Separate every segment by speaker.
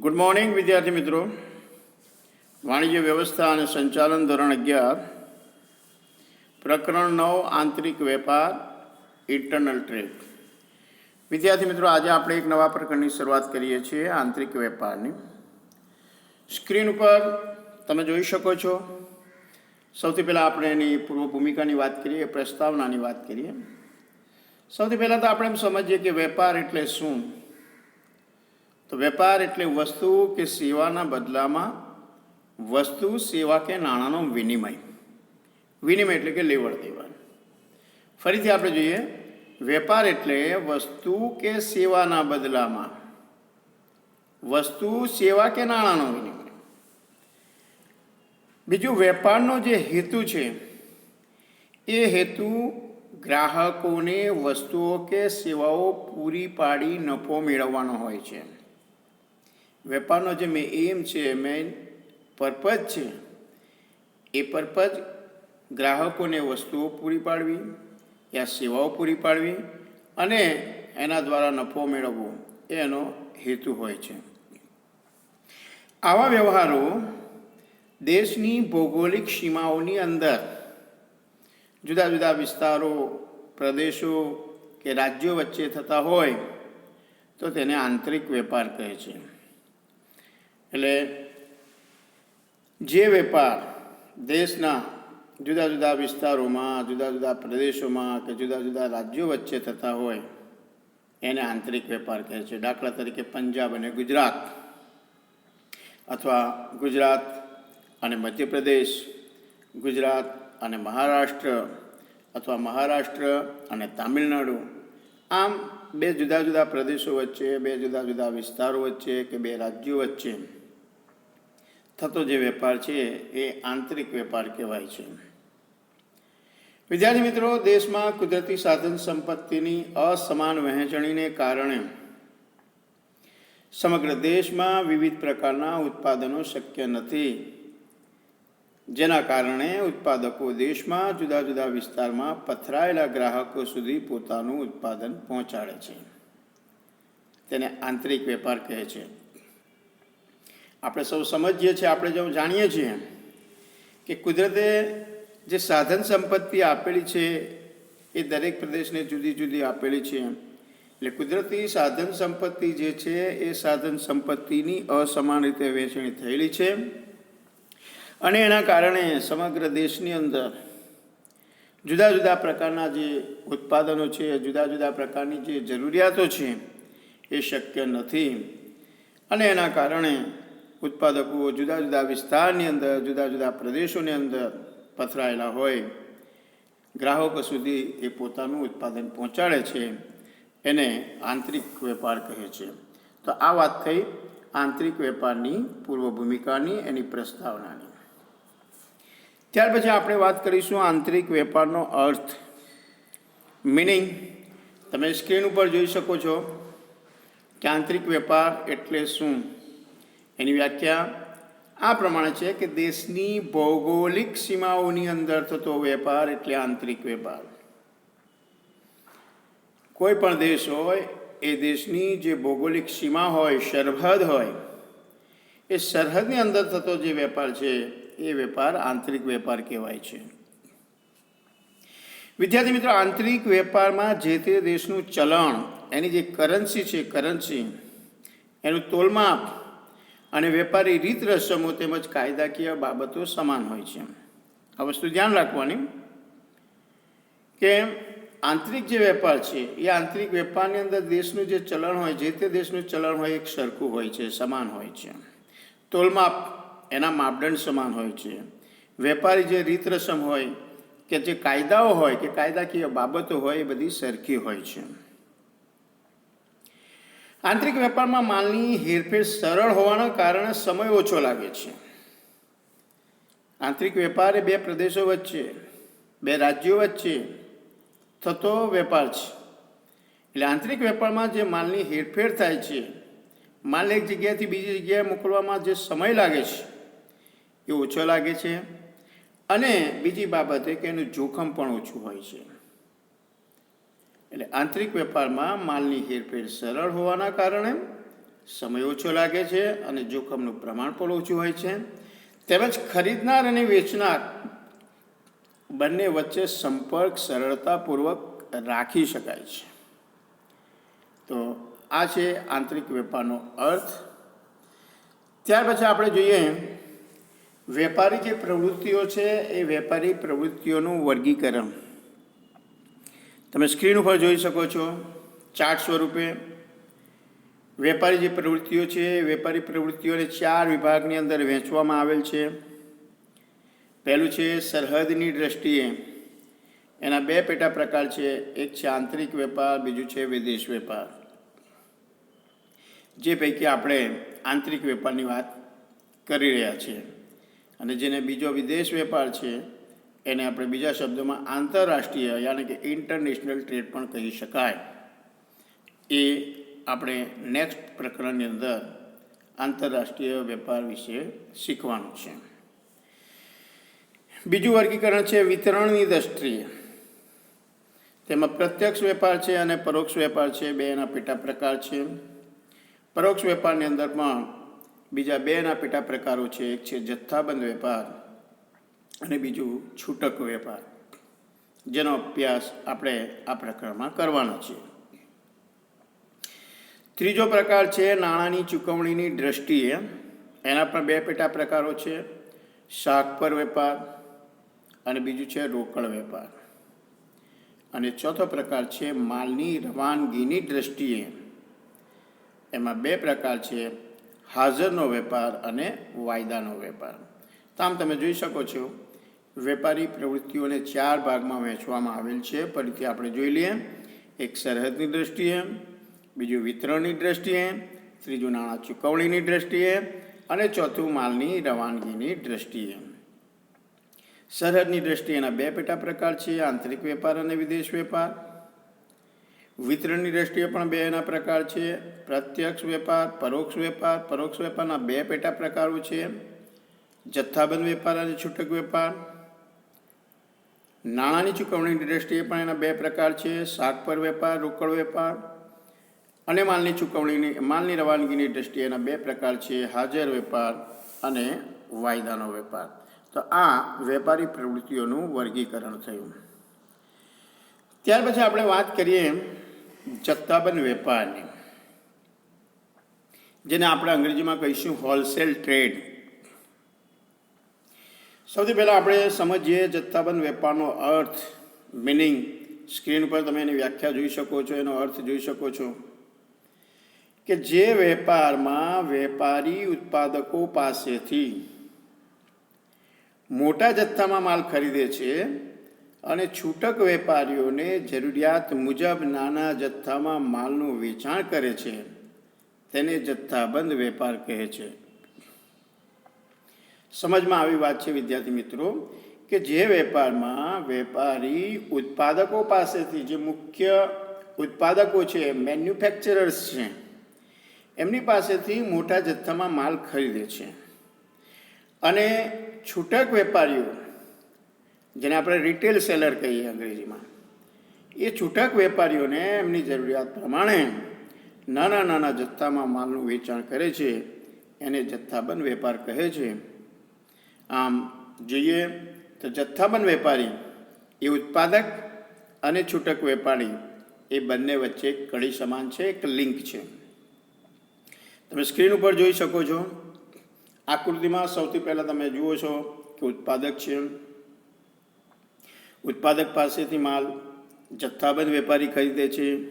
Speaker 1: Good morning વિદ્યાર્થી મિત્રો. વાણિજ્ય વ્યવસ્થા અને સંચાલન ધોરણ અગિયાર. પ્રકરણ નવ, આંતરિક વેપાર ઇન્ટરનલ ટ્રેડ વિદ્યાર્થી મિત્રો, આજે આપણે એક નવા પ્રકરણની શરૂઆત કરીએ છીએ, આંતરિક વેપારની. સ્ક્રીન ઉપર તમે જોઈ શકો છો. સૌથી પહેલાં આપણે એની પૂર્વ ભૂમિકાની વાત કરીએ, પ્રસ્તાવનાની વાત કરીએ. સૌથી પહેલાં તો આપણે એમ સમજીએ કે વેપાર એટલે શું? તો વેપાર એટલે વસ્તુ કે સેવાના બદલામાં વસ્તુ, સેવા કે નાણાંનો વિનિમય. વિનિમય એટલે કે લેવડ દેવડ. ફરીથી આપણે જોઈએ, વેપાર એટલે વસ્તુ કે સેવાના બદલામાં. વસ્તુ, સેવા કે નાણાંનો વિનિમય. બીજું, વેપારનો જે હેતુ છે, એ હેતુ ગ્રાહકોને વસ્તુઓ કે સેવાઓ પૂરી પાડી નફો મેળવવાનો હોય છે. વેપારનો જે મેં એમ છે મેઇન પર્પઝ છે, એ પર્પઝ ગ્રાહકોને વસ્તુઓ પૂરી પાડવી યા સેવાઓ પૂરી પાડવી અને એના દ્વારા નફો મેળવવો એ એનો હેતુ હોય છે. આવા વ્યવહારો દેશની ભૌગોલિક સીમાઓની અંદર જુદા જુદા વિસ્તારો, પ્રદેશો કે રાજ્યો વચ્ચે થતા હોય તો તેને આંતરિક વેપાર કહે છે. એટલે જે વેપાર દેશના જુદા જુદા વિસ્તારોમાં, જુદા જુદા પ્રદેશોમાં કે જુદા જુદા રાજ્યો વચ્ચે થતા હોય, એને આંતરિક વેપાર કહે છે. દાખલા તરીકે પંજાબ અને ગુજરાત અથવા ગુજરાત અને મધ્યપ્રદેશ, ગુજરાત અને મહારાષ્ટ્ર અથવા મહારાષ્ટ્ર અને તામિલનાડુ, આમ બે જુદા જુદા પ્રદેશો વચ્ચે, બે જુદા જુદા વિસ્તારો વચ્ચે કે બે રાજ્યો વચ્ચે થતો જે વેપાર છે એ આંતરિક વેપાર કહેવાય છે. વિદ્યાર્થી મિત્રો, દેશમાં કુદરતી સાધન સંપત્તિની અસમાન વહેંચણીને કારણે સમગ્ર દેશમાં વિવિધ પ્રકારના ઉત્પાદનો શક્ય નથી. જેના કારણે ઉત્પાદકો દેશમાં જુદા જુદા વિસ્તારમાં પથરાયેલા ગ્રાહકો સુધી પોતાનું ઉત્પાદન પહોંચાડે છે. તેને આંતરિક વેપાર કહે છે. આપણે સૌ સમજીએ છીએ, આપણે જો જાણીએ છીએ કે કુદરતે જે સાધન સંપત્તિ આપેલી છે, એ દરેક પ્રદેશને જુદી જુદી આપેલી છે એટલે કુદરતી સાધન સંપત્તિ જે છે, એ સાધન સંપત્તિની અસમાન રીતે વહેંચણી થયેલી છે. અને એના કારણે સમગ્ર દેશની અંદર જુદા જુદા પ્રકારના જે ઉત્પાદનો છે, જુદા જુદા પ્રકારની જે જરૂરિયાતો છે, એ શક્ય નથી. અને એના કારણે ઉત્પાદકો જુદા જુદા વિસ્તારની અંદર, જુદા જુદા પ્રદેશોની અંદર પથરાયેલા હોય. ગ્રાહકો સુધી એ પોતાનું ઉત્પાદન પહોંચાડે છે. એને આંતરિક વેપાર કહે છે. તો આ વાત થઈ આંતરિક વેપારની પૂર્વ ભૂમિકાની એની પ્રસ્તાવનાની. ત્યાર પછી આપણે વાત કરીશું આંતરિક વેપારનો અર્થ. મિનિંગ તમે સ્ક્રીન ઉપર જોઈ શકો છો કે આંતરિક વેપાર એટલે શું? એની વ્યાખ્યા આ પ્રમાણે છે કે દેશની ભૌગોલિક સીમાઓની અંદર થતો વેપાર એટલે આંતરિક વેપાર. કોઈ પણ દેશ હોય, એ દેશની જે ભૌગોલિક સીમા હોય, સરહદ હોય, એ સરહદની અંદર થતો જે વેપાર છે, એ વેપાર આંતરિક વેપાર કહેવાય છે. વિદ્યાર્થી મિત્રો, આંતરિક વેપારમાં જે તે દેશનું ચલણ, એની જે કરન્સી છે કરન્સી એનું તોલમાપ અને વેપારી રીત રસમો તેમજ કાયદાકીય બાબતો સમાન હોય છે. આ વસ્તુ ધ્યાન રાખવાની કે આંતરિક જે વેપાર છે, એ આંતરિક વેપારની અંદર દેશનું જે ચલણ હોય, જે તે દેશનું ચલણ હોય, એક સરખું હોય છે, સમાન હોય છે. તોલમાપ એના માપદંડ સમાન હોય છે. વેપારી જે રીત રસમ હોય કે જે કાયદાઓ હોય, કે કાયદાકીય બાબતો હોય, એ બધી સરખી હોય છે. આંતરિક વેપારમાં માલની હેરફેર સરળ હોવાના કારણે સમય ઓછો લાગે છે. આંતરિક વેપાર એ બે પ્રદેશો વચ્ચે, બે રાજ્યો વચ્ચે થતો વેપાર છે. એટલે આંતરિક વેપારમાં જે માલની હેરફેર થાય છે, માલ એક જગ્યાએથી બીજી જગ્યાએ મોકલવામાં જે સમય લાગે છે, એ ઓછો લાગે છે. અને બીજી બાબતે કે એનું જોખમ પણ ઓછું હોય છે. એટલે આંતરિક વેપારમાં માલની હેરફેર સરળ હોવાના કારણે સમય ઓછો લાગે છે અને જોખમનું પ્રમાણ પણ ઓછું હોય છે. તેમજ ખરીદનાર અને વેચનાર બંને વચ્ચે સંપર્ક સરળતાપૂર્વક રાખી શકાય છે. તો આ છે આંતરિક વેપારનો અર્થ. ત્યાર પછી આપણે જોઈએ વેપારી જે પ્રવૃત્તિઓ છે એ વેપારી પ્રવૃત્તિઓનું વર્ગીકરણ. તમે સ્ક્રીન ઉપર જોઈ શકો છો ચાર્ટ સ્વરૂપે. વેપારી જે પ્રવૃત્તિઓ છે, વેપારી પ્રવૃત્તિઓને ચાર વિભાગની અંદર વહેંચવામાં આવેલ છે. પહેલું છે સરહદની દ્રષ્ટિએ. એના બે પેટા પ્રકાર છે, એક છે આંતરિક વેપાર, બીજું છે વિદેશ વેપાર. જે પૈકી આપણે આંતરિક વેપારની વાત કરી રહ્યા છીએ. અને જેને બીજો વિદેશ વેપાર છે એને આપણે બીજા શબ્દોમાં આંતરરાષ્ટ્રીય યાની કે ઇન્ટરનેશનલ ટ્રેડ પણ કહી શકાય. એ આપણે નેક્સ્ટ પ્રકરણની અંદર આંતરરાષ્ટ્રીય વેપાર વિશે શીખવાનું છે. બીજું વર્ગીકરણ છે વિતરણની દ્રષ્ટિએ. તેમાં પ્રત્યક્ષ વેપાર છે અને પરોક્ષ વેપાર છે, બે એના પેટા પ્રકાર છે. પરોક્ષ વેપારની અંદર પણ બીજા બે એના પેટા પ્રકારો છે. એક છે જથ્થાબંધ વેપાર અને બીજું છૂટક વેપાર, જેનો અભ્યાસ આપણે આ પ્રકરણમાં કરવાનો છે. ત્રીજો પ્રકાર છે નાણાંની ચૂકવણીની દ્રષ્ટિએ. એના પણ બે પેટા પ્રકારો છે, શાક પર વેપાર અને બીજું છે રોકડ વેપાર. અને ચોથો પ્રકાર છે માલની રવાનગીની દ્રષ્ટિએ. એમાં બે પ્રકાર છે, હાજરનો વેપાર અને વાયદાનો વેપાર. તો આમ તમે જોઈ શકો છો વેપારી પ્રવૃત્તિઓને ચાર ભાગમાં વહેંચવામાં આવેલ છે. ફરીથી આપણે જોઈ લઈએ. એક સરહદની દ્રષ્ટિએ, બીજું વિતરણની દ્રષ્ટિએ, ત્રીજું નાણાં ચૂકવણીની દ્રષ્ટિએ અને ચોથું માલની રવાનગીની દ્રષ્ટિએ. સરહદની દ્રષ્ટિએ એના બે પેટા પ્રકાર છે, આંતરિક વેપાર અને વિદેશ વેપાર. વિતરણની દ્રષ્ટિએ પણ બે એના પ્રકાર છે, પ્રત્યક્ષ વેપાર, પરોક્ષ વેપાર. પરોક્ષ વેપારના બે પેટા પ્રકારો છે. જથ્થાબંધ વેપાર અને છૂટક વેપાર. નાણાંની ચૂકવણીની દ્રષ્ટિએ પણ એના બે પ્રકાર છે. શાક પર વેપાર, રોકડ વેપાર અને માલની ચૂકવણીની, માલની રવાનગીની દ્રષ્ટિએ એના બે પ્રકાર છે. હાજર વેપાર અને વાયદાનો વેપાર. તો આ વેપારી પ્રવૃત્તિઓનું વર્ગીકરણ થયું. ત્યાર પછી આપણે વાત કરીએ જથ્થાબંધ વેપારની. જેને આપણે અંગ્રેજીમાં કહીશું હોલસેલ ટ્રેડ. સૌથી પહેલાં આપણે સમજીએ જથ્થાબંધ વેપારનો અર્થ મિનિંગ સ્ક્રીન પર તમે એની વ્યાખ્યા જોઈ શકો છો, એનો અર્થ જોઈ શકો છો કે જે વેપારમાં વેપારી ઉત્પાદકો પાસેથી મોટા જથ્થામાં માલ ખરીદે છે અને છૂટક વેપારીઓને જરૂરિયાત મુજબ નાના જથ્થામાં માલનું વેચાણ કરે છે, તેને જથ્થાબંધ વેપાર કહે છે. સમજમાં આવી વાત છે વિદ્યાર્થી મિત્રો, કે જે વેપારમાં વેપારી ઉત્પાદકો પાસેથી જે મુખ્ય ઉત્પાદકો છે મેન્યુફેક્ચરર્સ છે, એમની પાસેથી મોટા જથ્થામાં માલ ખરીદે છે. અને છૂટક વેપારીઓ, જેને આપણે રિટેલ સેલર કહીએ અંગ્રેજીમાં, એ છૂટક વેપારીઓને એમની જરૂરિયાત પ્રમાણે નાના નાના જથ્થામાં માલનું વેચાણ કરે છે, એને જથ્થાબંધ વેપાર કહે છે. આમ જોઈએ તો જથ્થાબંધ વેપારી, એ ઉત્પાદક અને છૂટક વેપારી, એ બંને વચ્ચે એક કડી સમાન છે, એક લિંક છે. તમે સ્ક્રીન ઉપર જોઈ શકો છો. આકૃતિમાં સૌથી પહેલાં તમે જુઓ છો કે ઉત્પાદક છે. ઉત્પાદક પાસેથી માલ જથ્થાબંધ વેપારી ખરીદે છે.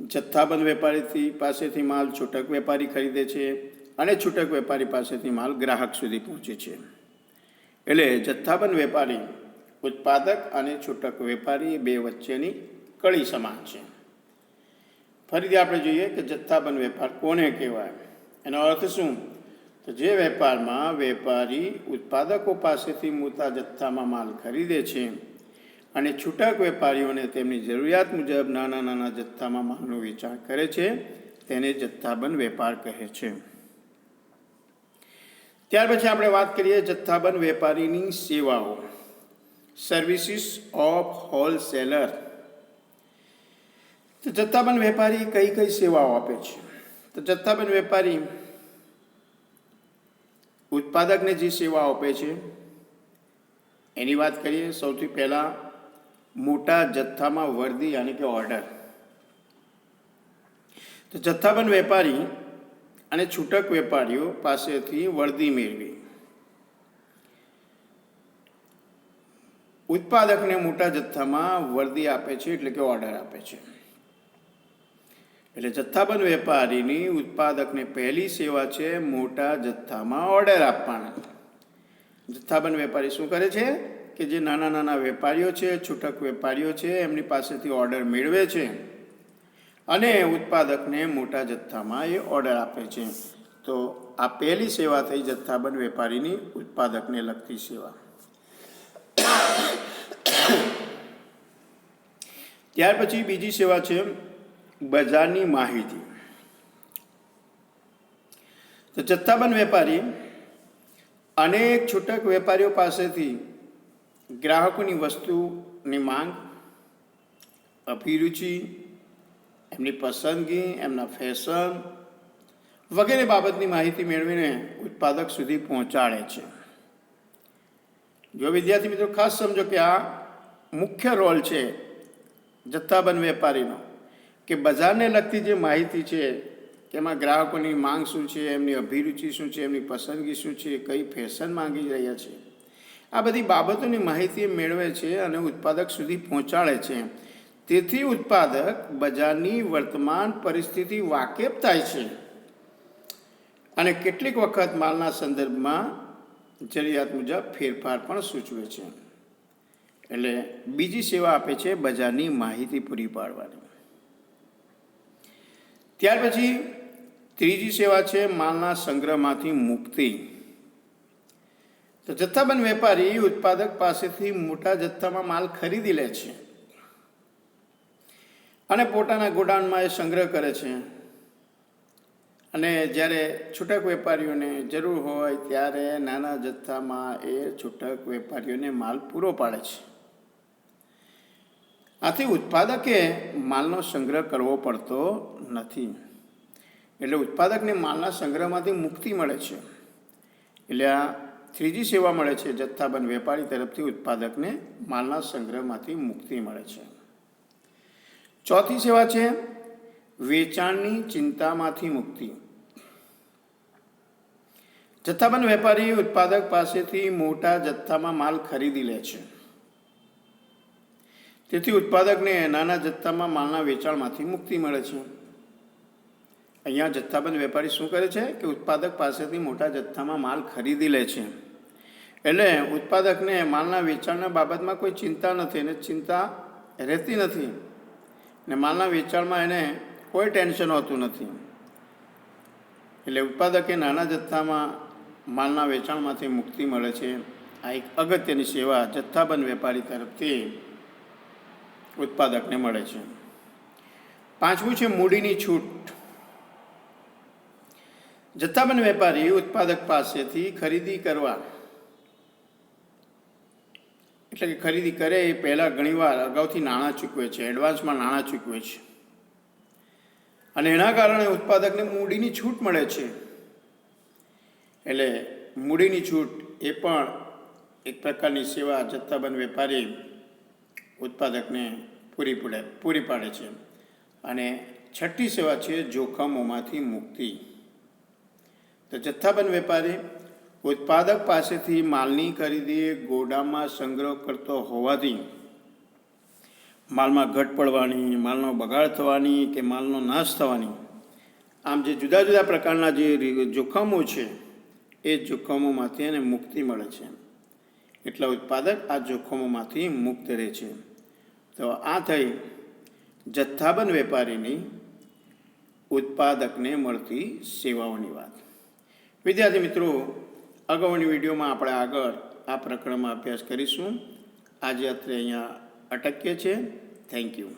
Speaker 1: જથ્થાબંધ વેપારીથી પાસેથી માલ છૂટક વેપારી ખરીદે છે. અને છૂટક વેપારી પાસેથી માલ ગ્રાહક સુધી પહોંચે છે. એટલે જથ્થાબંધ વેપારી, ઉત્પાદક અને છૂટક વેપારી બે વચ્ચેની કળી સમાન છે. ફરીથી આપણે જોઈએ કે જથ્થાબંધ વેપાર કોને કહેવાય? એનો અર્થ શું? તો જે વેપારમાં વેપારી ઉત્પાદકો પાસેથી મોટા જથ્થામાં માલ ખરીદે છે અને છૂટક વેપારીઓને તેમની જરૂરિયાત મુજબ નાના નાના જથ્થામાં માલનું વેચાણ કરે છે, તેને જથ્થાબંધ વેપાર કહે છે. ત્યાર પછી આપણે વાત કરીએ જથ્થાબંધ વેપારીની સેવાઓ. સર્વિસીસ ઓફ હોલસેલર તો જથ્થાબંધ વેપારી કઈ કઈ સેવાઓ આપે છે? તો જથ્થાબંધ વેપારી ઉત્પાદકને જે સેવાઓ આપે છે, એની વાત કરીએ, સૌથી પહેલાં મોટા જથ્થામાં વર્દી યાની કે ઓર્ડર તો જથ્થાબંધ વેપારી અને છૂટક વેપારીઓ પાસેથી વર્દી મેળવી. ઉત્પાદકને મોટા જથ્થામાં વર્દી આપે છે એટલે કે ઓર્ડર આપે છે. એટલે જથ્થાબંધ વેપારીની ઉત્પાદકને પહેલી સેવા છે મોટા જથ્થામાં ઓર્ડર આપવાના. જથ્થાબંધ વેપારી શું કરે છે? કે જે નાના નાના વેપારીઓ છે, છૂટક વેપારીઓ છે, એમની પાસેથી ઓર્ડર મેળવે છે. અને ઉત્પાદકને મોટા જથ્થામાં એ ઓર્ડર આપે છે. તો આ પહેલી સેવા થઈ જથ્થાબંધ વેપારીની ઉત્પાદકને લગતી સેવા. ત્યાર પછી બીજી સેવા છે બજારની માહિતી. તો જથ્થાબંધ વેપારી અનેક છૂટક વેપારીઓ પાસેથી ગ્રાહકોની વસ્તુની માંગ, અભિરુચિ એમની પસંદગી, એમના ફેશન વગેરે બાબતની માહિતી મેળવીને ઉત્પાદક સુધી પહોંચાડે છે. જો વિદ્યાર્થી મિત્રો ખાસ સમજો કે આ મુખ્ય રોલ છે જથ્થાબંધ વેપારીનો, કે બજારને લગતી જે માહિતી છે, તેમાં ગ્રાહકોની માંગ શું છે, એમની અભિરુચિ શું છે, એમની પસંદગી શું છે, કઈ ફેશન માંગી રહ્યા છે, આ બધી બાબતોની માહિતી મેળવે છે અને ઉત્પાદક સુધી પહોંચાડે છે. તેથી ઉત્પાદક બજારની વર્તમાન પરિસ્થિતિ વાકેફ થાય છે. અને કેટલીક વખત માલના સંદર્ભમાં જરૂરિયાત મુજબ ફેરફાર પણ સૂચવે છે. એટલે બીજી સેવા આપે છે બજારની માહિતી પૂરી પાડવાની. ત્યાર પછી ત્રીજી સેવા છે માલના સંગ્રહમાંથી મુક્તિ. તો જથ્થાબંધ વેપારી ઉત્પાદક પાસેથી મોટા જથ્થામાં માલ ખરીદી લે છે. અને પોતાના ગોડાઉનમાં એ સંગ્રહ કરે છે. અને જ્યારે છૂટક વેપારીઓને જરૂર હોય ત્યારે નાના જથ્થામાં એ છૂટક વેપારીઓને માલ પૂરો પાડે છે. આથી ઉત્પાદકે માલનો સંગ્રહ કરવો પડતો નથી. એટલે ઉત્પાદકને માલના સંગ્રહમાંથી મુક્તિ મળે છે. એટલે આ ત્રીજી સેવા મળે છે, જથ્થાબંધ વેપારી તરફથી ઉત્પાદકને માલના સંગ્રહમાંથી મુક્તિ મળે છે. ચોથી સેવા છે વેચાણની ચિંતામાંથી મુક્તિ. જથ્થાબંધ વેપારી ઉત્પાદક પાસેથી મોટા જથ્થામાં માલ ખરીદી લે છે. તેથી ઉત્પાદકને નાના જથ્થામાં માલના વેચાણમાંથી મુક્તિ મળે છે. અહીંયા જથ્થાબંધ વેપારી શું કરે છે કે ઉત્પાદક પાસેથી મોટા જથ્થામાં માલ ખરીદી લે છે. એટલે ઉત્પાદકને માલના વેચાણના બાબતમાં કોઈ ચિંતા નથી અને ચિંતા રહેતી નથી. ને માલના વેચાણમાં એને કોઈ ટેન્શન હોતું નથી. એટલે ઉત્પાદકે નાના જથ્થામાં માલના વેચાણમાંથી મુક્તિ મળે છે. આ એક અગત્યની સેવા જથ્થાબંધ વેપારી તરફથી ઉત્પાદકને મળે છે. પાંચમું છે મૂડીની છૂટ. જથ્થાબંધ વેપારી ઉત્પાદક પાસેથી ખરીદી કરવા એટલે કે ખરીદી કરે એ પહેલાં ઘણીવાર અગાઉથી નાણાં ચૂકવે છે, એડવાન્સમાં નાણાં ચૂકવે છે. અને એના કારણે ઉત્પાદકને મૂડીની છૂટ મળે છે. એટલે મૂડીની છૂટ એ પણ એક પ્રકારની સેવા જથ્થાબંધ વેપારી ઉત્પાદકને પૂરી પડે, પૂરી પાડે છે. અને છઠ્ઠી સેવા છે જોખમોમાંથી મુક્તિ. તો જથ્થાબંધ વેપારી ઉત્પાદક પાસેથી માલની ખરીદી ગોડામાં સંગ્રહ કરતો હોવાથી માલમાં ઘટ પડવાની, માલનો બગાડ થવાની કે માલનો નાશ થવાની, આમ જે જુદા જુદા પ્રકારના જે જોખમો છે, એ જોખમોમાંથી એને મુક્તિ મળે છે. એટલા ઉત્પાદક આ જોખમોમાંથી મુક્ત રહે છે. તો આ થઈ જથ્થાબંધ વેપારીની ઉત્પાદકને મળતી સેવાઓની વાત. વિદ્યાર્થી મિત્રો અગાઉની વિડીયોમાં આપણે આગળ આ પ્રકરણમાં અભ્યાસ કરીશું. આજે અત્રે અહીંયા અટકીએ છીએ. Thank you